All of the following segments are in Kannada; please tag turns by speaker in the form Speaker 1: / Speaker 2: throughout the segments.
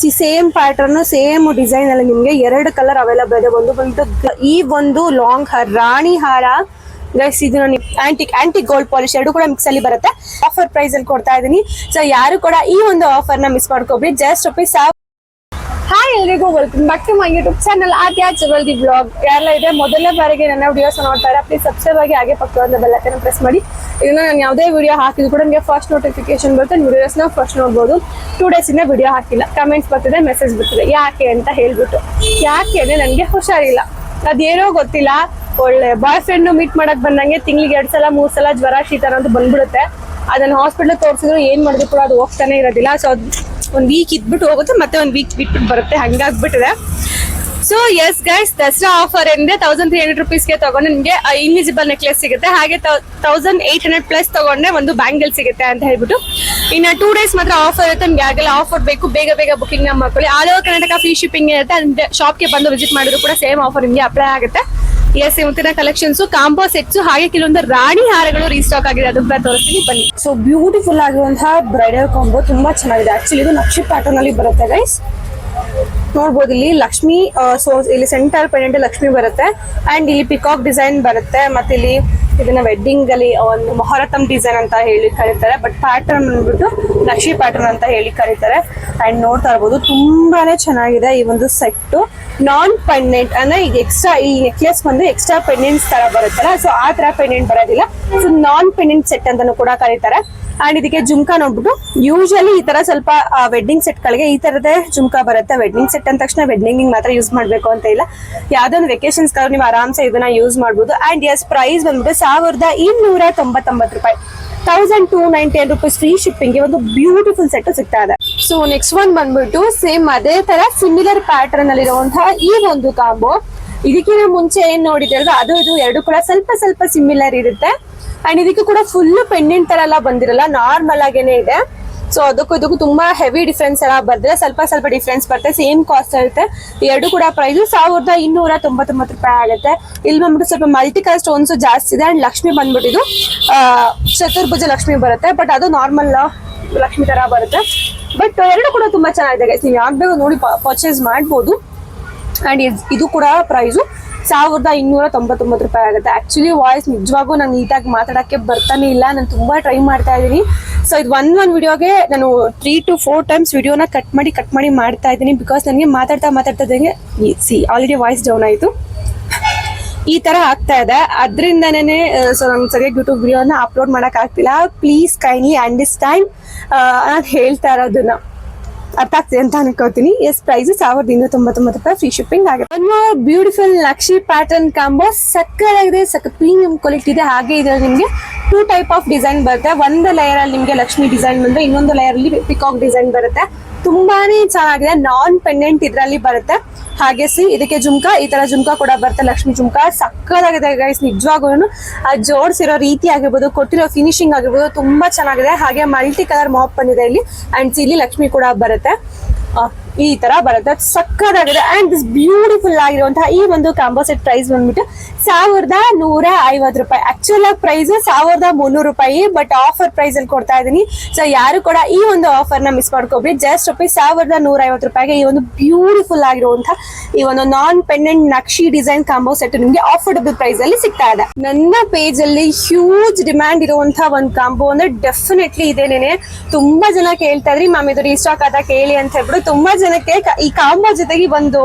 Speaker 1: See same pattern same design ಅಲ್ಲಿ ನಿಮಗೆ ಎರಡು ಕಲರ್ ಅವೈಲಬಲ್ ಇದೆ. ಒಂದು ಬಂದು ಈ ಒಂದು ಲಾಂಗ್ ಹಾರ ರಾಣಿ ಹಾರ. ಗೈಸ್ ಇದು ಆಂಟಿಕ್ ಆಂಟಿಕ್ ಗೋಲ್ಡ್ ಪಾಲಿಶ್ ಎರಡು ಕೂಡ ಮಿಕ್ಸ್ ಅಲ್ಲಿ ಬರುತ್ತೆ. ಆಫರ್ ಪ್ರೈಸ್ ಅಲ್ಲಿ ಕೊಡ್ತಾ ಇದೀನಿ ಸೊ ಯಾರು ಕೂಡ ಈ ಒಂದು ಆಫರ್ನ ಮಿಸ್ ಮಾಡ್ಕೋಬೇಡಿ. ಜಸ್ಟ್ ರುಪೀಸ್ ಹಾಯ್ ಎಲ್ರಿಗೂ welcome back to my YouTube channel Aadya ಚವಲ್ದಿ blog ಯಾರೆಲ್ಲ ಇದೆ ಮೊದಲನೇ ಬಾರಿಗೆ ನನ್ನ ವಿಡಿಯೋಸ್ ನೋಡ್ತಾರೆ ಪ್ಲೀಸ್ ಸಬ್ಸ್ಕ್ರೈಬ್ ಆಗಿ ಹಾಗೆ ಪಕ್ಕದ ಬೆಲ್ಲಕ್ಕನ್ನು ಪ್ರೆಸ್ ಮಾಡಿ. ಇದನ್ನ ನಾನು ಯಾವುದೇ ವಿಡಿಯೋ ಹಾಕಿದ್ರು ಕೂಡ ನಿಮಗೆ ಫಸ್ಟ್ ನೋಟಿಫಿಕೇಶನ್ ಬರುತ್ತೆ. ವಿಡಿಯೋಸ್ನ ಫಸ್ಟ್ ನೋಡ್ಬೋದು. ಟೂ ಡೇಸಿಂದ ವಿಡಿಯೋ ಹಾಕಿಲ್ಲ. ಕಮೆಂಟ್ಸ್ ಬರ್ತಿದೆ ಮೆಸೇಜ್ ಬರ್ತಿದೆ. ಯಾಕೆ ಅಂತ ಹೇಳ್ಬಿಟ್ಟು. ಯಾಕೆ ಅಂದರೆ ನನಗೆ ಹುಷಾರಿಲ್ಲ. ಅದೇನೋ ಗೊತ್ತಿಲ್ಲ. ಒಳ್ಳೆ ಬಾಯ್ ಫ್ರೆಂಡ್ ಮೀಟ್ ಮಾಡಕ್ ಬಂದಂಗೆ ತಿಂಗಳಿಗೆ ಎರಡು ಸಲ, ಮೂರು ಸಲ ಜ್ವರ, ಶೀತ ಅಂತ ಬಂದ್ಬಿಡುತ್ತೆ. ಅದನ್ನ ಹಾಸ್ಪಿಟ್ಲಿಗೆ ತೋರಿಸಿದ್ರು, ಏನು ಮಾಡಿದ್ರು ಕೂಡ ಅದು ಹೋಗ್ತಾನೆ ಇರೋದಿಲ್ಲ. ಸೊ ಒಂದ್ ವೀಕ್ ಇದ್ಬಿಟ್ಟು ಹೋಗುತ್ತೆ, ಮತ್ತೆ ಒಂದ್ ವೀಕ್ ಬಿಟ್ಬಿಟ್ಟು ಬರುತ್ತೆ. ಹಂಗಾಗ್ಬಿಟ್ಟಿದೆ. So yes guys Dasara offer ಏನಿದೆ ತೌಸಂಡ್ ತ್ರೀ ಹಂಡ್ರೆಡ್ ರುಪೀಸ್ಗೆ ತಗೊಂಡು ನಿಮಗೆ ಇನ್ವಿಸಿಬಲ್ ನೆಕ್ಲೆಸ್ ಸಿಗುತ್ತೆ. ಹಾಗೆ ತೌಸಂಡ್ ಏಟ್ ಹಂಡ್ರೆಡ್ ಪ್ಲಸ್ ತಗೊಂಡ್ರೆ ಒಂದು ಬ್ಯಾಂಗಲ್ ಸಿಗುತ್ತೆ ಅಂತ ಹೇಳ್ಬಿಟ್ಟು. ಇನ್ನು ಟೂ ಡೇಸ್ ಮಾತ್ರ ಆಫರ್ ಇರುತ್ತೆ, ನಿಮ್ಗೆ ಆಗಲ್ಲ ಆಫರ್ ಬೇಕು, ಬೇಗ ಬೇಗ ಬುಕಿಂಗ್ನ ಮಾಡ್ಕೊಳ್ಳಿ. All over Karnataka free shipping ಇರುತ್ತೆ ಅಂದ್ರೆ ಶಾಪ್ಗೆ ಬಂದು ವಿಸಿಟ್ ಮಾಡಿದ್ರು ಕೂಡ ಸೇಮ್ ಆಫರ್ ನಿಮಗೆ ಅಪ್ಲೈ ಆಗುತ್ತೆ. ಎಸ್ ಇವತ್ತಿನ ಕಲೆಕ್ಷನ್ಸ್ ಕಾಂಬೋ ಸೆಟ್ಸ್ ಹಾಗೆ ಕೆಲವೊಂದು ರಾಣಿ ಹಾರಗಳು ರೀಸ್ಟಾಕ್ ಆಗಿದೆ. ಅದು ಕೂಡ ತೋರಿಸ್ತೀನಿ. ಬನ್ನಿ. ಸೊ ಬ್ಯೂಟಿಫುಲ್ ಆಗಿರುವಂತಹ ಬ್ರೈಡಲ್ ಕಾಂಬೋ ತುಂಬಾ ಚೆನ್ನಾಗಿದೆ. ಆಕ್ಚುಲಿ ಇದು ನಕ್ಷಿ ಪ್ಯಾಟರ್ನ್ ಅಲ್ಲಿ ಬರುತ್ತೆ ಗೈಸ್ ನೋಡ್ಬೋದು ಇಲ್ಲಿ ಲಕ್ಷ್ಮಿ ಸೊ ಇಲ್ಲಿ ಸೆಂಟರ್ ಪೆಂಡೆಂಟ್ ಲಕ್ಷ್ಮಿ ಬರುತ್ತೆ. ಅಂಡ್ ಇಲ್ಲಿ ಪಿಕಾಕ್ ಡಿಸೈನ್ ಬರುತ್ತೆ. ಮತ್ತೆ ಇಲ್ಲಿ ಇದನ್ನ ವೆಡ್ಡಿಂಗ್ ಅಲ್ಲಿ ಒಂದು ಮೊಹರತಂ ಡಿಸೈನ್ ಅಂತ ಹೇಳಿ ಕರೀತಾರೆ. ಬಟ್ ಪ್ಯಾಟರ್ನ್ ಬಂದ್ಬಿಟ್ಟು ನಕ್ಷಿ ಪ್ಯಾಟರ್ನ್ ಅಂತ ಹೇಳಿ ಕರೀತಾರೆ. ಅಂಡ್ ನೋಡ್ತಾ ಇರ್ಬೋದು, ತುಂಬಾನೇ ಚೆನ್ನಾಗಿದೆ ಈ ಒಂದು ಸೆಟ್ ನಾನ್ ಪೆಂಡೆಂಟ್ ಅಂದ್ರೆ ಈಗ ಎಕ್ಸ್ಟ್ರಾ ಈ ನೆಕ್ಲೆಸ್ ಬಂದು ಎಕ್ಸ್ಟ್ರಾ ಪೆಂಡೆಂಟ್ಸ್ ತರ ಬರುತ್ತಲ್ಲ. ಸೊ ಆ ತರ ಪೆಂಡೆಂಟ್ ಬರೋದಿಲ್ಲ. ಸೊ ನಾನ್ ಪೆಂಡೆಂಟ್ ಸೆಟ್ ಅಂತಾನು ಕೂಡ ಕರೀತಾರೆ. ಅಂಡ್ ಇದಕ್ಕೆ ಜುಮ್ಕಾ ನೋಡ್ಬಿಟ್ಟು ಯೂಶಲಿ ಈ ತರ ಸ್ವಲ್ಪ ವೆಡ್ಡಿಂಗ್ ಸೆಟ್ ಗಳಿಗೆ ಈ ತರದೇ ಜುಮ್ಕಾ ಬರುತ್ತೆ. ವೆಡ್ಡಿಂಗ್ ಸೆಟ್ ಅಂದ ತಕ್ಷಣ ವೆಡ್ಡಿಂಗ್ ಮಾತ್ರ ಯೂಸ್ ಮಾಡಬೇಕು ಅಂತ ಇಲ್ಲ. ಯಾವ್ದೊಂದು ಒಂದು ವೆಕೇಶನ್ಸ್ ನೀವು ಆರಾಮ್ಸೆ ಇದನ್ನ ಯೂಸ್ ಮಾಡ್ಬೋದು. ಅಂಡ್ ಎಸ್ ಪ್ರೈಸ್ ಬಂದ್ಬಿಟ್ಟು ಸಾವಿರದ ಇನ್ನೂರ ತೊಂಬತ್ತೊಂಬತ್ತು ರೂಪಾಯಿ. ತೌಸಂಡ್ ಟೂ ನೈಂಟಿ ಏನ್ ರುಪೀಸ್ ಫ್ರೀ ಶಿಪ್ಪಿಂಗ್ ಒಂದು ಬ್ಯೂಟಿಫುಲ್ ಸೆಟ್ ಸಿಗ್ತಾ ಇದೆ. ಸೊ ನೆಕ್ಸ್ಟ್ ಒನ್ ಬಂದ್ಬಿಟ್ಟು ಸೇಮ್ ಅದೇ ತರ ಸಿಮಿಲರ್ ಪ್ಯಾಟರ್ನ್ ಅಲ್ಲಿರುವಂತಹ ಈ ಒಂದು ಕಾಂಬೋ ಇದಕ್ಕಿಂತ ಮುಂಚೆ ಏನ್ ನೋಡಿದ್ರಲ್ವ ಅದು ಇದು ಎರಡು ಕೂಡ ಸ್ವಲ್ಪ ಸ್ವಲ್ಪ ಸಿಮಿಲರ್ ಇರುತ್ತೆ. ಅಂಡ್ ಇದಕ್ಕೂ ಕೂಡ ಫುಲ್ ಪೆಂಡೆಂಟ್ ತರ ಎಲ್ಲ ಬಂದಿರಲ್ಲ ನಾರ್ಮಲ್ ಆಗೇನೆ ಇದೆ. ಸೊ ಅದಕ್ಕೂ ಇದಕ್ಕೂ ತುಂಬಾ ಹೆವಿ ಡಿಫ್ರೆನ್ಸ್ ಎಲ್ಲ ಬರ್ದ್ರೆ ಸ್ವಲ್ಪ ಸ್ವಲ್ಪ ಡಿಫ್ರೆನ್ಸ್ ಬರುತ್ತೆ. ಸೇಮ್ ಕಾಸ್ಟ್ ಇರುತ್ತೆ. ಎರಡು ಕೂಡ ಪ್ರೈಸ್ ಸಾವಿರದ ಇನ್ನೂರ ತೊಂಬತ್ತೊಂಬತ್ತು ರೂಪಾಯಿ ಆಗುತ್ತೆ. ಇಲ್ಲಿ ಬಂದ್ಬಿಟ್ಟು ಸ್ವಲ್ಪ ಮಲ್ಟಿ ಕಲರ್ ಸ್ಟೋನ್ಸ್ ಜಾಸ್ತಿ ಇದೆ. ಅಂಡ್ ಲಕ್ಷ್ಮಿ ಬಂದ್ಬಿಟ್ಟಿದ್ದು ಚತುರ್ಭುಜ ಲಕ್ಷ್ಮಿ ಬರುತ್ತೆ. ಬಟ್ ಅದು ನಾರ್ಮಲ್ ಲಕ್ಷ್ಮಿ ತರ ಬರುತ್ತೆ. ಬಟ್ ಎರಡು ಕೂಡ ತುಂಬಾ ಚೆನ್ನಾಗಿದೆ. ನೀವು ಯಾವ್ದು ನೋಡಿ ಪರ್ಚೇಸ್ ಮಾಡ್ಬೋದು. ಅಂಡ್ ಇದು ಕೂಡ ಪ್ರೈಸು ಸಾವಿರದ ಇನ್ನೂರ ತೊಂಬತ್ತೊಂಬತ್ತು ರೂಪಾಯಿ ಆಗುತ್ತೆ. ಆ್ಯಕ್ಚುಲಿ ವಾಯ್ಸ್ ನಿಜವಾಗೂ ನಾನು ನೀಟಾಗಿ ಮಾತಾಡೋಕ್ಕೆ ಬರ್ತಾನೆ ಇಲ್ಲ. ನಾನು ತುಂಬ ಟ್ರೈ ಮಾಡ್ತಾ ಇದ್ದೀನಿ. ಸೊ ಇದು ಒನ್ ಒನ್ ವಿಡಿಯೋಗೆ ನಾನು ತ್ರೀ ಟು ಫೋರ್ ಟೈಮ್ಸ್ ವಿಡಿಯೋನ ಕಟ್ ಮಾಡಿ ಕಟ್ ಮಾಡಿ ಮಾಡ್ತಾ ಇದ್ದೀನಿ. ಬಿಕಾಸ್ ನನಗೆ ಮಾತಾಡ್ತಾ ಮಾತಾಡ್ತಾ ಇದ್ದಂಗೆ ಸಿ ಆಲ್ರೆಡಿ ವಾಯ್ಸ್ ಡೌನ್ ಆಯಿತು. ಈ ತರ ಆಗ್ತಾ ಇದೆ. ಅದರಿಂದನೇ ಸೊ ನಂಗೆ ಸರಿಯಾಗಿ ಯೂಟ್ಯೂಬ್ ವಿಡಿಯೋನ ಅಪ್ಲೋಡ್ ಮಾಡೋಕ್ಕಾಗ್ತಿಲ್ಲ ಪ್ಲೀಸ್ ಕೈಂಡ್ಲಿ ಅಂಡರ್ಸ್ಟ್ಯಾಂಡ್ ನಾನು ಹೇಳ್ತಾ ಇರೋದನ್ನ. ಅರ್ಥ ಆಗ್ತದೆ ಅಂತ ಅನ್ಕೋತೀನಿ. ಎಸ್ ಪ್ರೈಸ್ ಸಾವಿರದ ಇನ್ನೂರ ತೊಂಬತ್ತೊಂಬತ್ತು ರೂಪಾಯಿ ಫ್ರೀ ಶಿಪ್ಪಿಂಗ್ ಆಗುತ್ತೆ one more beautiful Naqvi pattern combo ಸಕ್ಕರಾಗಿದೆ ಸಕ್ಕ ಪ್ರೀಮಿಯಂ ಕ್ವಾಲಿಟಿ ಇದೆ, ಹಾಗೆ ಇದ್ರಲ್ಲಿ ನಿಮಗೆ. ಟೂ ಟೈಪ್ ಆಫ್ ಡಿಸೈನ್ ಬರುತ್ತೆ. ಒಂದು ಲೇಯರ್ ಅಲ್ಲಿ ನಿಮಗೆ ಲಕ್ಷ್ಮಿ ಡಿಸೈನ್ ಬಂದ್ರೆ ಇನ್ನೊಂದು ಲೇಯರ್ ಅಲ್ಲಿ ಪಿಕಾಕ್ ಡಿಸೈನ್ ಬರುತ್ತೆ. ತುಂಬಾನೇ ಚೆನ್ನಾಗಿದೆ. ನಾನ್ ಪೆಂಡೆಂಟ್ ಇದರಲ್ಲಿ ಬರುತ್ತೆ. ಹಾಗೆ ಸಿ, ಇದಕ್ಕೆ ಜುಮ್ಕ, ಈ ತರ ಜುಮ್ಕಾ ಕೂಡ ಬರುತ್ತೆ. ಲಕ್ಷ್ಮಿ ಜುಮ್ಕಾ. ಸಕ್ಕತ್ತಾಗಿದೆ ಗೈಸ್ ನಿಜವಾಗೂ ಆ ಜೋಡಿಸಿರೋ ರೀತಿ ಆಗಿರ್ಬೋದು, ಕೊಟ್ಟಿರೋ ಫಿನಿಶಿಂಗ್ ಆಗಿರ್ಬೋದು, ತುಂಬಾ ಚೆನ್ನಾಗಿದೆ. ಹಾಗೆ ಮಲ್ಟಿ ಕಲರ್ ಮಾಪ್ ಬಂದಿದೆ ಇಲ್ಲಿ. ಅಂಡ್ ಇಲ್ಲಿ ಲಕ್ಷ್ಮಿ ಕೂಡ ಬರುತ್ತೆ. ಈ ತರ ಬರುತ್ತೆ. ಸಕ್ಕದಾಗಿದೆ ಅಂಡ್ ದಿಸ್ ಬ್ಯೂಟಿಫುಲ್ ಆಗಿರುವಂತಹ ಈ ಒಂದು ಕಾಂಬೋ ಸೆಟ್ ಪ್ರೈಸ್ ಬಂದ್ಬಿಟ್ಟು ಸಾವಿರದ ನೂರ ಐವತ್ತು ರೂಪಾಯಿ. ಆಕ್ಚುಲ್ ಪ್ರೈಸ್ ಸಾವಿರದ ಮುನ್ನೂರು ರೂಪಾಯಿ ಬಟ್ ಆಫರ್ ಪ್ರೈಸ್ ಅಲ್ಲಿ ಕೊಡ್ತಾ ಇದ್ದೀನಿ. ಸೊ ಯಾರು ಕೂಡ ಈ ಒಂದು ಆಫರ್ನ ಮಿಸ್ ಮಾಡ್ಕೋಬೇಡಿ. ಜಸ್ಟ್ ರೂಪಾಯಿ ಸಾವಿರದ ನೂರ ಐವತ್ತು ರೂಪಾಯಿಗೆ ಈ ಒಂದು ಬ್ಯೂಟಿಫುಲ್ ಆಗಿರುವಂತಹ ಈ ಒಂದು non pendant Naqvi design combo set ನಿಮಗೆ ಆಫರ್ಡಬಲ್ ಪ್ರೈಸ್ ಅಲ್ಲಿ ಸಿಗ್ತಾ ಇದೆ. ನನ್ನ ಪೇಜ್ ಅಲ್ಲಿ ಹ್ಯೂಜ್ ಡಿಮ್ಯಾಂಡ್ ಇರುವಂತಹ ಒಂದು ಕಾಂಬೋ ಅಂದ್ರೆ ಡೆಫಿನೆಟ್ಲಿ ಇದೇನೇನೆ. ತುಂಬಾ ಜನ ಕೇಳ್ತಾ ಇದ್ರಿ, ಮ್ಯಾಮ್, ಇದು ರೀಸ್ಟಾಕ್ ಆದ ಕೇಳಿ ಅಂತ ಹೇಳ್ಬಿಟ್ಟು ತುಂಬಾ ಜನಕ್ಕೆ ಈ ಕಾಂಬೋ ಜೊತೆಗೆ ಒಂದು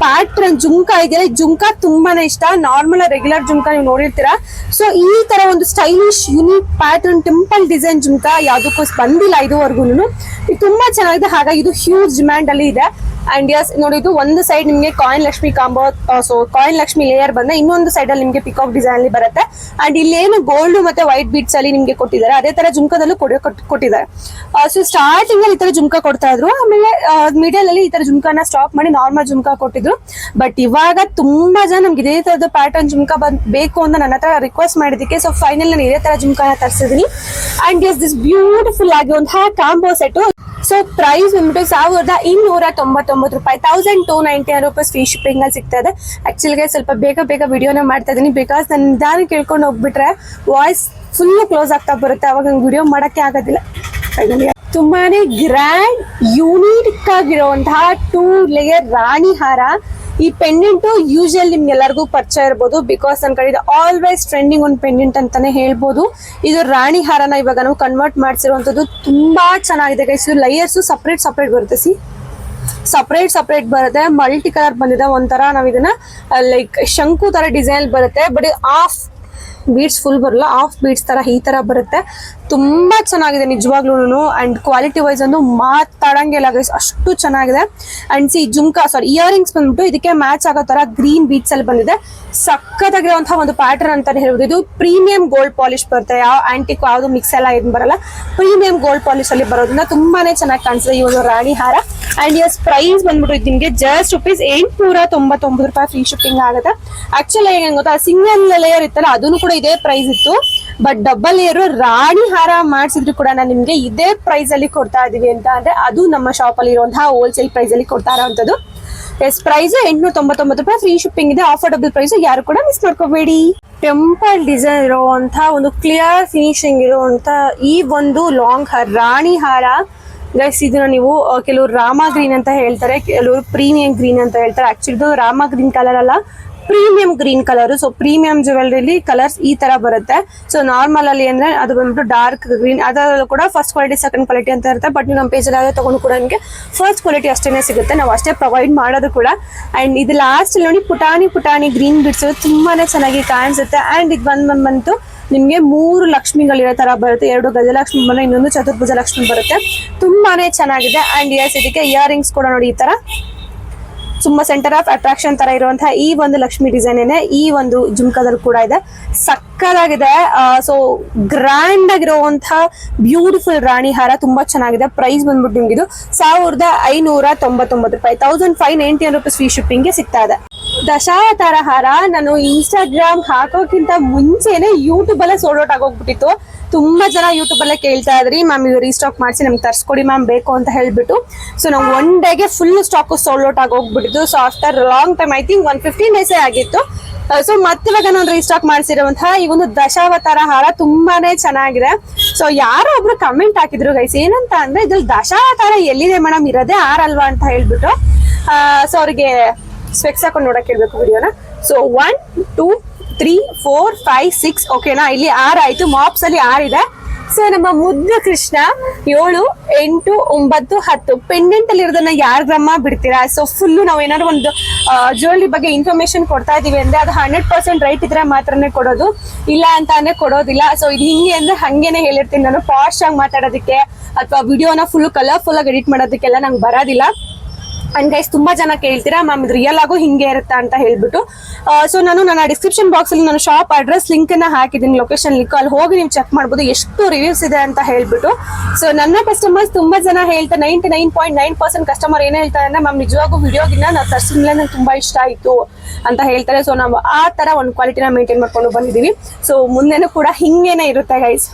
Speaker 1: ಪ್ಯಾಟ್ರನ್ ಜುಮ್ಕಾ ಇದೆಯಲ್ಲ ಜುಮ್ಕಾ ತುಂಬಾನೇ ಇಷ್ಟ. ನಾರ್ಮಲ್ ರೆಗ್ಯುಲರ್ ಜುಮ್ಕಾ ನೀವು ನೋಡಿರ್ತೀರಾ. ಸೊ ಈ ತರ ಒಂದು stylish unique pattern temple design jhumka ಯಾವ್ದಕ್ಕೂ ಬಂದಿಲ್ಲ ಇದುವರೆಗೂ ಇದು ತುಂಬಾ ಚೆನ್ನಾಗಿದೆ. ಹಾಗಾಗಿ ಇದು ಹ್ಯೂಜ್ ಡಿಮ್ಯಾಂಡ್ ಅಲ್ಲಿ ಇದೆ. ಅಂಡ್ ಯಸ್ ನೋಡಿ, ಇದು ಒಂದು ಸೈಡ್ ನಿಮಗೆ coin Lakshmi combo so coin Lakshmi layer ಬಂದ್ರೆ ಇನ್ನೊಂದು ಸೈಡ್ ಅಲ್ಲಿ ನಿಮಗೆ ಪಿಕಾಕ್ ಡಿಸೈನ್ ಅಲ್ಲಿ ಬರುತ್ತೆ. ಅಂಡ್ ಏನು ಗೋಲ್ಡ್ ಮತ್ತೆ ವೈಟ್ ಬೀಟ್ಸ್ ಅಲ್ಲಿ ನಿಮಗೆ ಕೊಟ್ಟಿದ್ದಾರೆ. ಅದೇ ತರ ಜುಮ್ಕದಲ್ಲೂ ಕೊಟ್ಟಿದ್ದಾರೆ. ಸೊ ಸ್ಟಾರ್ಟಿಂಗ್ ಅಲ್ಲಿ ಈ ತರ ಜುಮ್ಕಾ ಕೊಡ್ತಾ ಇದ್ರು. ಆಮೇಲೆ ಮಿಡಲ್ ಅಲ್ಲಿ ಈ ತರ ಜುಮ್ಕಾನ ಸ್ಟಾಪ್ ಮಾಡಿ ನಾರ್ಮಲ್ ಜುಮ್ಕಾ ಕೊಟ್ಟಿದ್ರು. ಬಟ್ ಇವಾಗ ತುಂಬಾ ಜನ ನಮ್ಗೆ ಇದೇ ತರದ ಪ್ಯಾಟರ್ನ್ ಜುಮ್ಕಾ ಬಂದ್ ಬೇಕು ಅಂತ ನನ್ನ ಹತ್ರ ರಿಕ್ವೆಸ್ಟ್ ಮಾಡಿದಕ್ಕೆ ಸೊ ಫೈನಲ್ ನಾನು ಇದೇ ತರ ಜುಮ್ಕಾನ ತರಿಸಿದೀನಿ ಅಂಡ್ ಎಸ್ ದಿಸ್ ಬ್ಯೂಟಿಫುಲ್ ಆಗಿರುವಂತಹ ಕಾಂಬೋ ಸೆಟ್ ಸೊ ಪ್ರೈಸ್ ಬಂದ್ಬಿಟ್ಟು ಸಾವಿರದ ಇನ್ನೂರ ತೊಂಬತ್ತೊಂಬತ್ತು ರೂಪಾಯಿ thousand two ninety rupees free shipping ಅಲ್ಲಿ ಸಿಗ್ತಾ ಇದೆ. ಆಕ್ಚುಲಿಗೆ ಸ್ವಲ್ಪ ಬೇಗ ಬೇಗ ವಿಡಿಯೋನ ಮಾಡ್ತಾ ಇದೀನಿ. ಬಿಕಾಸ್ ನಾನು ನಿಧಾನ ಕೇಳ್ಕೊಂಡು ಹೋಗ್ಬಿಟ್ರೆ ವಾಯ್ಸ್ ಫುಲ್ ಕ್ಲೋಸ್ ಆಗ್ತಾ ಬರುತ್ತೆ. ಅವಾಗ ನಂಗೆ ವಿಡಿಯೋ ಮಾಡೋಕ್ಕೆ ಆಗೋದಿಲ್ಲ. ತುಂಬಾನೇ ಗ್ರ್ಯಾಂಡ್ ಯೂನಿಕ್ ಆಗಿರುವಂತಹ ಟೂ ಲೇಯರ್ ರಾಣಿ ಹಾರ. ಈ ಪೆಂಡೆಂಟು ಯೂಶಲ್ ನಿಮ್ಗೆಲ್ಲರಿಗೂ ಪರಿಚಯ ಇರ್ಬೋದು. ಬಿಕಾಸ್ ನನ್ನ ಕಡೆ ಇದು ಆಲ್ವೇಸ್ ಟ್ರೆಂಡಿಂಗ್ ಒಂದು ಪೆಂಡೆಂಟ್ ಅಂತಾನೆ ಹೇಳ್ಬೋದು. ಇದು ರಾಣಿ ಹಾರನ ಇವಾಗ ನಾವು ಕನ್ವರ್ಟ್ ಮಾಡಿಸಿರುವಂಥದ್ದು ತುಂಬಾ ಚೆನ್ನಾಗಿದೆ ಗೈಸ್ ಲೇಯರ್ಸು ಸಪ್ರೇಟ್ ಸಪ್ರೇಟ್ ಬರುತ್ತೆ. ಸಿ ಸಪ್ರೇಟ್ ಸಪ್ರೇಟ್ ಬರುತ್ತೆ ಮಲ್ಟಿ ಕಲರ್ ಬಂದಿದೆ, ಒಂಥರ ನಾವು ಇದನ್ನ ಲೈಕ್ ಶಂಕು ತರ ಡಿಸೈನ್ ಬರುತ್ತೆ ಬಟ್ ಆಫ್ ಬೀಡ್ಸ್ ಫುಲ್ ಬರಲ್ಲ ಆಫ್ ಬೀಡ್ಸ್ ತರ ಈ ತರ ಬರುತ್ತೆ. ತುಂಬಾ ಚೆನ್ನಾಗಿದೆ ನಿಜವಾಗ್ಲೂ ಅಂಡ್ ಕ್ವಾಲಿಟಿ ವೈಸ್ ಮಾತಾಡಂಗಿಲ್ಲ ಗೈಸ್ ಅಷ್ಟು ಚೆನ್ನಾಗಿದೆ. And see jhumka sorry earrings ಬಂದ್ಬಿಟ್ಟು ಇದಕ್ಕೆ ಮ್ಯಾಚ್ ಆಗೋ ತರ ಗ್ರೀನ್ ಬೀಟ್ಸ್ ಅಲ್ಲಿ ಬಂದಿದೆ. ಸಖತ್ತಾಗಿರುವಂತಹ ಒಂದು ಪ್ಯಾಟರ್ನ್ ಅಂತಾನೆ ಹೇಳ್ಬೋದು. ಇದು ಪ್ರೀಮಿಯಂ ಗೋಲ್ಡ್ ಪಾಲಿಶ್ ಬರುತ್ತೆ. ಯಾವ ಆಂಟಿಕ್ ಯಾವುದು ಮಿಕ್ಸ್ ಎಲ್ಲ ಏನು ಬರಲ್ಲ. ಪ್ರೀಮಿಯಂ ಗೋಲ್ಡ್ ಪಾಲಿಶ್ ಅಲ್ಲಿ ಬರೋದ್ರಿಂದ ತುಂಬಾನೇ ಚೆನ್ನಾಗಿ ಕಾಣಿಸಿದೆ ಈ ಒಂದು ರಾಣಿ ಹಾರ. ಅಂಡ್ ಇಯರ್ಸ್ ಪ್ರೈಸ್ ಬಂದ್ಬಿಟ್ಟು ನಿಮಗೆ ಜಸ್ಟ್ ರುಪೀಸ್ ಎಂಟ್ನೂರ ತೊಂಬತ್ತೊಂಬತ್ತು ರೂಪಾಯಿ ಫ್ರೀ ಶಿಪ್ಪಿಂಗ್ ಆಗುತ್ತೆ. ಆಕ್ಚುಲಿ ಹೆಂಗ್ ಗೊತ್ತಾ? ಸಿಂಗಲ್ ಲೇಯರ್ ಇತ್ತಲ್ಲ, ಅದನ್ನು ಕೂಡ ಇದೇ ಪ್ರೈಸ್ ಇತ್ತು. ಬಟ್ ಡಬಲ್ ಏರು ರಾಣಿ ಹಾರ ಮಾಡಿಸಿದ್ರು ಕೂಡ ನಾನು ನಿಮ್ಗೆ ಇದೇ ಪ್ರೈಸ್ ಅಲ್ಲಿ ಕೊಡ್ತಾ ಇದೀವಿ ಅಂತ ಅಂದ್ರೆ ಅದು ನಮ್ಮ ಶಾಪ್ ಅಲ್ಲಿ ಇರುವಂತಹ ಹೋಲ್ಸೇಲ್ ಪ್ರೈಸ್ ಅಲ್ಲಿ ಕೊಡ್ತಾ ಇರೋವಂಥದ್ದು. ಎಸ್ ಪ್ರೈಸ್ ಎಂಟ್ನೂರ ತೊಂಬತ್ತೊಂಬತ್ತು ರೂಪಾಯಿ ಫ್ರೀ ಶಿಪ್ಪಿಂಗ್ ಇದೆ ಆಫರ್ ಪ್ರೈಸ್ ಯಾರು ಕೂಡ ಮಿಸ್ ಮಾಡ್ಕೋಬೇಡಿ. ಟೆಂಪಲ್ ಡಿಸೈನ್ ಇರುವಂತ ಒಂದು ಕ್ಲಿಯರ್ ಫಿನಿಶಿಂಗ್ ಇರುವಂತ ಈ ಒಂದು ಲಾಂಗ್ ಹಾರ ರಾಣಿ ಹಾರ. ಗೈಸ್ ಇದನ್ನ ನೀವು ಕೆಲವರು ರಾಮ ಗ್ರೀನ್ ಅಂತ ಹೇಳ್ತಾರೆ, ಕೆಲವರು ಪ್ರೀಮಿಯಂ ಗ್ರೀನ್ ಅಂತ ಹೇಳ್ತಾರೆ. ಆಕ್ಚುಲಿ ರಾಮ ಗ್ರೀನ್ ಕಲರ್ ಅಲ್ಲ. Premium green colour. So premium ಜುವೆಲ್ರಿಲಿ colours ಈ ತರ ಬರುತ್ತೆ. ಸೊ ನಾರ್ಮಲ್ ಅಲ್ಲಿ ಅಂದ್ರೆ ಅದು ಬಂದ್ಬಿಟ್ಟು ಡಾರ್ಕ್ ಗ್ರೀನ್ ಅದರಲ್ಲೂ ಕೂಡ ಫಸ್ಟ್ ಕ್ವಾಲಿಟಿ ಸೆಕೆಂಡ್ ಕ್ವಾಲಿಟಿ ಅಂತ ಇರುತ್ತೆ. ಬಟ್ ನೀವು ನಮ್ಮ ಪೇಜಲ್ಲಿ ತಗೊಂಡು ಕೂಡ ನಿಮಗೆ ಫಸ್ಟ್ ಕ್ವಾಲಿಟಿ ಅಷ್ಟೇನೆ ಸಿಗುತ್ತೆ. ನಾವು ಅಷ್ಟೇ ಪ್ರೊವೈಡ್ ಮಾಡೋದು ಕೂಡ. ಅಂಡ್ ಇದು ಲಾಸ್ಟ್ ನೋಡಿ ಪುಟಾಣಿ ಪುಟಾಣಿ ಗ್ರೀನ್ ಬಿಡ್ಸ್ ತುಂಬಾನೇ ಚೆನ್ನಾಗಿ ಕಾಣಿಸುತ್ತೆ. ಅಂಡ್ ಇದು ಬಂದ್ ಬಂತು ನಿಮಗೆ ಮೂರು ಲಕ್ಷ್ಮಿಗಳಿರೋ ತರ ಬರುತ್ತೆ. ಎರಡು ಗಜಲಕ್ಷ್ಮಿ ಬಂದ್ರೆ ಇನ್ನೊಂದು ಚತುರ್ಭುಜ ಲಕ್ಷ್ಮಿ ಬರುತ್ತೆ. ತುಂಬಾನೇ ಚೆನ್ನಾಗಿದೆ. ಅಂಡ್ ಎಸ್ ಇದಕ್ಕೆ ಇಯರಿಂಗ್ಸ್ ಕೂಡ ನೋಡಿ ಈ ತರ. ತುಂಬಾ ಸೆಂಟರ್ ಆಫ್ ಅಟ್ರಾಕ್ಷನ್ ತರ ಇರುವಂತಹ ಈ ಒಂದು ಲಕ್ಷ್ಮಿ ಡಿಸೈನ್ ಏನೇ ಈ ಒಂದು ಜುಮ್ಕದಲ್ಲಿ ಕೂಡ ಇದೆ. ಸಕ್ಕದಾಗಿದೆ. ಸೊ ಗ್ರ್ಯಾಂಡ್ ಆಗಿರುವಂತಹ ಬ್ಯೂಟಿಫುಲ್ ರಾಣಿ ಹಾರ ತುಂಬಾ ಚೆನ್ನಾಗಿದೆ. ಪ್ರೈಸ್ ಬಂದ್ಬಿಟ್ಟು ನಿಮ್ಗೆ ಇದು ಸಾವಿರದ ಐನೂರ ತೊಂಬತ್ತೊಂಬತ್ತು ರೂಪಾಯಿ. Thousand five ninety rupees free ಶಿಪ್ಪಿಂಗ್ಗೆ ಸಿಗ್ತಾ ಇದೆ. ದಶಾವತಾರ ಹಾರ ನಾನು ಇನ್ಸ್ಟಾಗ್ರಾಮ್ ಹಾಕೋಕ್ಕಿಂತ ಮುಂಚೆನೆ ಯೂಟ್ಯೂಬ್ ಅಲ್ಲೇ ಸೋಲ್ಡ್ ಔಟ್ ಆಗೋಗ್ಬಿಟ್ಟಿತ್ತು. ತುಂಬಾ ಜನ ಯೂಟ್ಯೂಬ್ ಅಲ್ಲೇ ಕೇಳ್ತಾ ಇದ್ರಿ, ಮ್ಯಾಮ್, ಇದು ರೀಸ್ಟಾಕ್ ಮಾಡಿಸಿ, ನಮ್ಗೆ ತರ್ಸ್ಕೊಡಿ ಮ್ಯಾಮ್, ಬೇಕು ಅಂತ ಹೇಳ್ಬಿಟ್ಟು. ಸೊ ನಾವು ಒನ್ ಡೇಗೆ full stock sold out ಆಗೋಗ್ಬಿಟ್ಟಿತ್ತು. So after long time I think one fifteen ಡೇಸೇ ಆಗಿತ್ತು. ಸೊ ಮತ್ತಿವಾಗ ನಾನು ರೀಸ್ಟಾಕ್ ಮಾಡಿಸಿರುವಂತಹ ಈ ಒಂದು ದಶಾವತಾರ ಹಾರ ತುಂಬಾನೇ ಚೆನ್ನಾಗಿದೆ. ಸೊ ಯಾರೋ ಒಬ್ರು ಕಮೆಂಟ್ ಹಾಕಿದ್ರು ಗೈಸ್ ಏನಂತ ಅಂದ್ರೆ ಇದ್ರಲ್ಲಿ ದಶಾವತಾರ ಎಲ್ಲಿದೆ ಮೇಡಮ್? ಇರೋದೇ ಆರಲ್ವಾ ಅಂತ ಹೇಳ್ಬಿಟ್ಟು. ಸೊ ಅವ್ರಿಗೆ ಸ್ಪೆಕ್ಸ್ ಹಾಕೊಂಡು ನೋಡಕ್ ಹೇಳ್ಬೇಕು ವಿಡಿಯೋನ so one two three four five six ಓಕೆನಾ ಇಲ್ಲಿ ಆರ್ ಆಯ್ತು. ಮಾಪ್ಸ್ ಅಲ್ಲಿ ಆರ್ ಇದೆ. ಸೊ ನಮ್ಮ ಮುದ್ದು ಕೃಷ್ಣ ಏಳು, ಎಂಟು, ಒಂಬತ್ತು, ಹತ್ತು. ಪೆಂಡೆಂಟ್ ಅಲ್ಲಿ ಇರೋದನ್ನ ಯಾರ ಗ್ರಾಮ ಬಿಡ್ತೀರಾ? ಸೊ ಫುಲ್ಲು ನಾವು ಏನಾದ್ರು ಒಂದು ಜ್ಯುವೆಲ್ರಿ ಬಗ್ಗೆ ಇನ್ಫಾರ್ಮೇಶನ್ ಕೊಡ್ತಾ ಇದೀವಿ ಅಂದ್ರೆ ಅದು ಹಂಡ್ರೆಡ್ ಪರ್ಸೆಂಟ್ ರೈಟ್ ಇದ್ರೆ ಮಾತ್ರನೇ ಕೊಡೋದು. ಇಲ್ಲ ಅಂತ ಅಂದ್ರೆ ಕೊಡೋದಿಲ್ಲ. ಸೊ ಇದು ಹಿಂಗೆ ಅಂದ್ರೆ ಹಂಗೇನೆ ಹೇಳಿರ್ತೀನಿ ನಾನು. ಫಾಸ್ಟ್ ಆಗಿ ಮಾತಾಡೋದಕ್ಕೆ ಅಥವಾ ವಿಡಿಯೋನ ಫುಲ್ ಕಲರ್ಫುಲ್ ಆಗಿ ಎಡಿಟ್ ಮಾಡೋದಕ್ಕೆಲ್ಲ ನಂಗೆ ಬರೋದಿಲ್ಲ. ಅಂಡ್ ಗೈಸ್ ತುಂಬಾ ಜನ ಕೇಳ್ತೀರಾ? ಮ್ಯಾಮ್ ಇದು ರಿಯಲ್ ಆಗು ಹಿಂಗೆ ಇರುತ್ತಾ ಅಂತ ಹೇಳ್ಬಿಟ್ಟು. ಸೊ ನಾನು ನನ್ನ ಡಿಸ್ಕ್ರಿಪ್ಷನ್ ಬಾಕ್ಸ್ ಅಲ್ಲಿ ನಾನು ಶಾಪ್ ಅಡ್ರೆಸ್ ಲಿಂಕ್ ಅನ್ನ ಹಾಕಿದ್ದೀನಿ ಲೊಕೇಶನ್ ಲಿಂಕ್ ಅಲ್ಲಿ ಹೋಗಿ ನೀವು ಚೆಕ್ ಮಾಡ್ಬೋದು, ಎಷ್ಟು ರಿವ್ಯೂಸ್ ಇದೆ ಅಂತ ಹೇಳ್ಬಿಟ್ಟು. ಸೊ ನನ್ನ ಕಸ್ಟಮರ್ಸ್ ತುಂಬಾ ಜನ ಹೇಳ್ತಾ ninety nine point nine percent customer ಏನೇ ಹೇಳ್ತಾರೆ ಅಂದ್ರೆ ಮ್ಯಾಮ್ ನಿಜವಾಗೂ ವಿಡಿಯೋಗಿನ್ನ ನಾವು ತರ್ಸಿದ್ಮೇಲೆ ನಂಗೆ ತುಂಬಾ ಇಷ್ಟ ಆಯ್ತು ಅಂತ ಹೇಳ್ತಾರೆ. ಸೊ ನಾವು ಆ ತರ ಒಂದು ಕ್ವಾಲಿಟಿನ ಮೇಂಟೈನ್ ಮಾಡ್ಕೊಂಡು ಬಂದಿದೀವಿ ಸೊ ಮುಂದೆನೂ ಕೂಡ ಹಿಂಗೇನೆ ಇರುತ್ತೆ ಗೈಸ್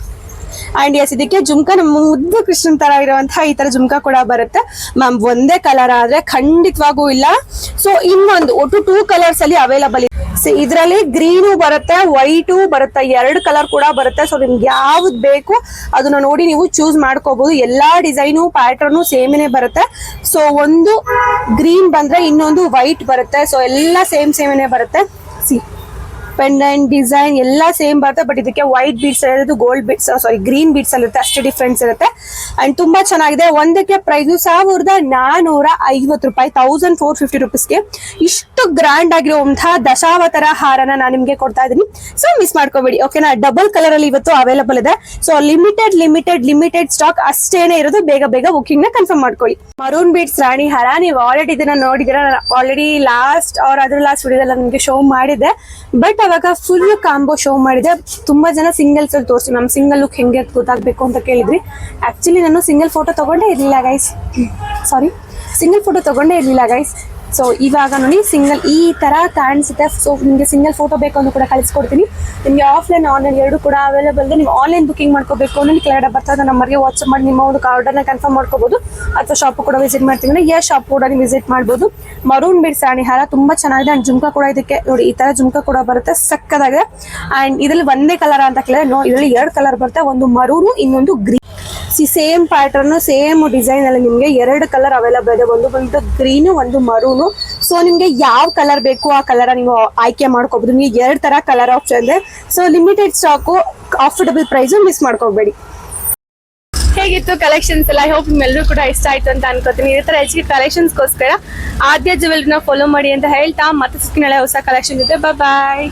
Speaker 1: ಅಂಡ್ ಎಸ್ ಇದಕ್ಕೆ ಜುಮ್ಕ ನಮ್ಮ ಮುದ್ದು ಕೃಷ್ಣನ್ ತರ ಇರುವಂತಹ ಈ ತರ ಜುಮ್ಕಾ ಕೂಡ ಬರುತ್ತೆ. ಮ್ಯಾಮ್ ಒಂದೇ ಕಲರ್ ಆದ್ರೆ ಖಂಡಿತವಾಗೂ ಇಲ್ಲ. ಸೊ ಇನ್ನೊಂದು, ಒಟ್ಟು ಟೂ ಕಲರ್ಸ್ ಅಲ್ಲಿ ಅವೈಲಬಲ್ ಇದೆ. ಸೊ ಇದರಲ್ಲಿ ಗ್ರೀನು ಬರುತ್ತೆ ವೈಟು ಬರುತ್ತೆ, ಎರಡು ಕಲರ್ ಕೂಡ ಬರುತ್ತೆ. ಸೊ ನಿಮ್ಗೆ ಯಾವ್ದು ಬೇಕು ಅದನ್ನ ನೋಡಿ ನೀವು ಚೂಸ್ ಮಾಡ್ಕೋಬಹುದು ಎಲ್ಲಾ ಡಿಸೈನು ಪ್ಯಾಟರ್ನು ಸೇಮೇನೆ ಬರುತ್ತೆ. ಸೊ ಒಂದು ಗ್ರೀನ್ ಬಂದ್ರೆ ಇನ್ನೊಂದು ವೈಟ್ ಬರುತ್ತೆ. ಸೊ ಎಲ್ಲ ಸೇಮ್ ಸೇಮೇನೆ ಬರುತ್ತೆ. ಸಿ ಪೆಂಡೆಂಟ್ ಡಿಸೈನ್ ಎಲ್ಲ ಸೇಮ್ ಬರುತ್ತೆ, ಬಟ್ ಇದಕ್ಕೆ ವೈಟ್ ಬೀಟ್ಸ್ ಇರೋದು gold beads sorry green beads ಇರುತ್ತೆ, ಅಷ್ಟು ಡಿಫ್ರೆನ್ಸ್ ಇರುತ್ತೆ. ಅಂಡ್ ತುಂಬಾ ಚೆನ್ನಾಗಿದೆ, ಒಂದಕ್ಕೆ ಪ್ರೈಸು ಸಾವಿರದ ನಾನೂರ ಐವತ್ತು ರೂಪಾಯಿ ತೌಸಂಡ್ ಫೋರ್ ಫಿಫ್ಟಿ ರುಪೀಸ್ಗೆ ಇಷ್ಟು ಗ್ರ್ಯಾಂಡ್ ಆಗಿರುವಂತಹ ದಶಾವತರ ಹಾರನ ನಾನು ನಿಮ್ಗೆ ಕೊಡ್ತಾ ಇದ್ದೀನಿ. ಸೊ ಮಿಸ್ ಮಾಡ್ಕೋಬೇಡಿ. ಓಕೆನಾ ಡಬಲ್ ಕಲರ್ ಅಲ್ಲಿ ಇವತ್ತು ಅವೈಲಬಲ್ ಇದೆ. So limited limited limited stock ಅಷ್ಟೇನೆ ಇರೋದು. ಬೇಗ ಬೇಗ ಬುಕಿಂಗ್ನ ಕನ್ಫರ್ಮ್ ಮಾಡ್ಕೊಳ್ಳಿ. ಮರೂನ್ ಬೀಟ್ಸ್ ರಾಣಿ ಹಾರ ನೀವು ಆಲ್ರೆಡಿ ಇದನ್ನ ನೋಡಿದಿರ ಆಲ್ರೆಡಿ ಲಾಸ್ಟ್ ಅವ್ರ ಅದ್ರ ಲಾಸ್ಟ್ ವಿಡಿಯೋದಲ್ಲಿ ನಿಮ್ಗೆ ಶೋ ಮಾಡಿದೆ ಬಟ್ ಅವಾಗ ಫುಲ್ ಕಾಂಬೋ ಶೋ ಮಾಡಿದೆ. ತುಂಬಾ ಜನ ಸಿಂಗಲ್ಸ್ ಅಲ್ಲಿ ತೋರಿಸಿ ಮ್ಯಾಮ್ ಸಿಂಗಲ್ ಲುಕ್ ಹೆಂಗೆ ಗೊತ್ತಾಗ್ಬೇಕು ಅಂತ ಕೇಳಿದ್ರಿ. ಆಕ್ಚುಲಿ ನಾನು ಸಿಂಗಲ್ ಫೋಟೋ ತಗೊಂಡೇ ಇರಲಿಲ್ಲ ಗೈಸ್ ಸಾರಿ ಸಿಂಗಲ್ ಫೋಟೋ ತಗೊಂಡೇ ಇರಲಿಲ್ಲ ಗೈಸ್ ಸೊ ಇವಾಗ ನೋಡಿ, ಸಿಂಗಲ್ ಈ ತರ ಕಾಣಿಸುತ್ತೆ. ಸೊ ನಿಮಗೆ ಸಿಂಗಲ್ ಫೋಟೋ ಬೇಕು ಅಂತ ಕೂಡ ಕಳಿಸ್ಕೊಡ್ತೀನಿ. ನಿಮಗೆ ಆಫ್ಲೈನ್ ಆನ್ಲೈನ್ ಎರಡು ಕೂಡ ಅವೈಲೇಬಲ್ ಇದೆ. ನೀವು ಆನ್ಲೈನ್ ಬುಕಿಂಗ್ ಮಾಡ್ಕೋಬೇಕು ಅಂದ್ರೆ ಕೆಳಗಡೆ ಬರ್ತಾ ನಂಬರ್ಗೆ ವಾಟ್ಸಪ್ ಮಾಡಿ, ನಿಮ್ಮ ಒಂದು ಆರ್ಡರ್ನ ಕನ್ಫರ್ಮ್ ಮಾಡ್ಕೋಬಹುದು ಅಥವಾ ಶಾಪ್ ಕೂಡ ವಿಸಿಟ್ ಮಾಡ್ತೀವಿ ಯಾ ಶಾಪ್ ಕೂಡ ನೀವು ವಿಸಿಟ್ ಮಾಡ್ಬೋದು. ಮರೂನ್ ಬಿಡ್ ಸಾಣಿ ಹಾರ ತುಂಬಾ ಚೆನ್ನಾಗಿದೆ. ಅಂಡ್ ಜುಮ್ಕಾ ಕೂಡ ಇದಕ್ಕೆ, ನೋಡಿ, ಈ ತರ ಜುಮ್ಕಾ ಕೂಡ ಬರುತ್ತೆ. ಸಕ್ಕದಾಗಿದೆ. ಅಂಡ್ ಇದರಲ್ಲಿ ಒಂದೇ ಕಲರ್ ಅಂತ ಕೇಳಿದ್ರೆ, ನೋ, ಇದರಲ್ಲಿ ಎರಡು ಕಲರ್ ಬರುತ್ತೆ. ಒಂದು ಮರೂನು ಇನ್ನೊಂದು green see same pattern same design ಅಲ್ಲಿ ನಿಮಗೆ ಎರಡು ಕಲರ್ ಅವೈಲೇಬಲ್ ಇದೆ. ಒಂದು ಬಂದು ಗ್ರೀನ್ ಒಂದು ಮರೂನು ಸೊ ನಿಮ್ಗೆ ಯಾವ ಕಲರ್ ಬೇಕು, ಆ ಕಲರ್ ನೀವು ಆಯ್ಕೆ ಮಾಡ್ಕೋಬಹುದು ನಿಮಗೆ ಎರಡು ತರ ಕಲರ್ ಆಪ್ಷನ್ ಇದೆ. So limited stock affordable price miss ಮಾಡ್ಕೋಬೇಡಿ. ಹೇಗಿತ್ತು ಕಲೆಕ್ಷನ್ಸ್ ಎಲ್ಲ? ಐ ಹೋಪ್ ನಿಮ್ಮೆಲ್ಲರೂ ಕೂಡ ಇಷ್ಟ ಆಯ್ತು ಅಂತ ಅನ್ಕೋತೀನಿ. ಇದೇ ತರ ಹೆಚ್ಚಿಗೆ ಕಲೆಕ್ಷನ್ಸ್ಗೋಸ್ಕರ ಆದ್ಯ ಜುವೆಲ್ರಿನ ಫಾಲೋ ಮಾಡಿ ಅಂತ ಹೇಳ್ತಾ, ಮತ್ತೆ ಸಿಕ್ಕಿನಳೆ ಹೊಸ ಕಲೆಕ್ಷನ್ ಜೊತೆ. ಬಾಯ್